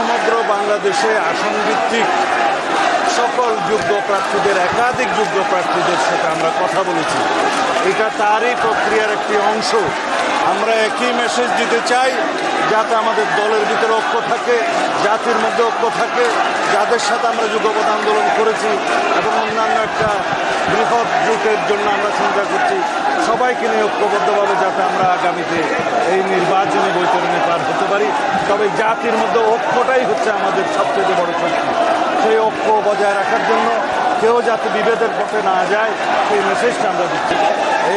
সমগ্র বাংলাদেশে আসন ভিত্তিক সকল যোগ্য প্রার্থীদের, একাধিক যোগ্য প্রার্থীদের সাথে আমরা কথা বলেছি। এটা তারই প্রক্রিয়ার একটি অংশ। আমরা একই মেসেজ দিতে চাই, যাতে আমাদের দলের ভিতরে ঐক্য থাকে, জাতির মধ্যে ঐক্য থাকে, যাদের সাথে আমরা যুগপথ আন্দোলন করেছি এবং অন্যান্য একটা বৃহৎ জোটের জন্য আমরা চিন্তা করছি। সবাইকে নিয়ে ঐক্যবদ্ধভাবে যাতে আমরা আগামীতে এই নির্বাচনী বৈতরণে পার তবে জাতির মধ্যে ঐক্যটাই হচ্ছে আমাদের সবচেয়ে বড় শক্তি। সেই ঐক্য বজায় রাখার জন্য কেউ যাতে বিভেদের পথে না যায়, সেই মেসেজটা আমরা দিচ্ছি।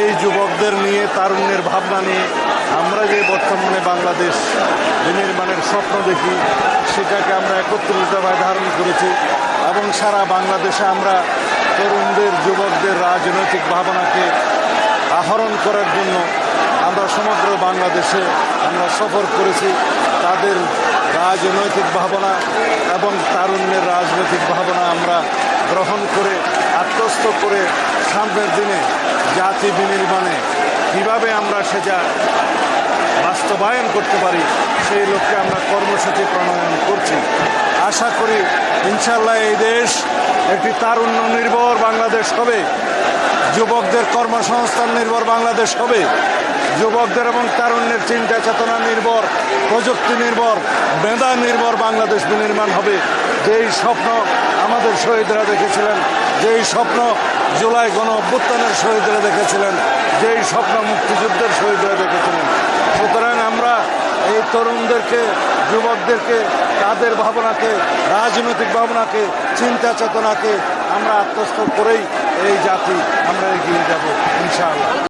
এই যুবকদের নিয়ে তারুণ্যের ভাবনা নিয়ে আমরা যে বর্তমানে বাংলাদেশ বিনির্মাণের স্বপ্ন দেখি, সেটাকে আমরা একত্রিতভাবে ধারণ করেছি এবং সারা বাংলাদেশে আমরা তরুণদের, যুবকদের রাজনৈতিক ভাবনাকে আহরণ করার জন্য আমরা সমগ্র বাংলাদেশে আমরা সফর করেছি তাদের রাজনৈতিক ভাবনা এবং তারুণ্যের রাজনৈতিক ভাবনা আমরা গ্রহণ করে, আত্মস্থ করে সামনের দিনে জাতি বিনির্মাণে কীভাবে আমরা সেটা বাস্তবায়ন করতে পারি, সেই লক্ষ্যে আমরা কর্মসূচি প্রণয়ন করছি। আশা করি ইনশাল্লাহ এই দেশ একটি তারুণ্য নির্ভর বাংলাদেশ হবে, যুবকদের কর্মসংস্থান নির্ভর বাংলাদেশ হবে। যুবকদের এবং তারুণ্যের চিন্তা চেতনা নির্ভর, প্রযুক্তি নির্ভর, মেধা নির্ভর বাংলাদেশ বিনির্মাণ হবে। যেই স্বপ্ন আমাদের শহীদরা দেখেছিলেন, যেই স্বপ্ন জুলাই গণ অভ্যুত্থানের শহীদরা দেখেছিলেন, যেই স্বপ্ন মুক্তিযুদ্ধের শহীদরা দেখেছিলেন। সুতরাং আমরা এই তরুণদেরকে, যুবকদেরকে, তাদের ভাবনাকে, রাজনৈতিক ভাবনাকে, চিন্তা চেতনাকে আমরা আত্মস্থ করেই এই জাতি আমরা এগিয়ে যাব, ইনশাআল্লাহ।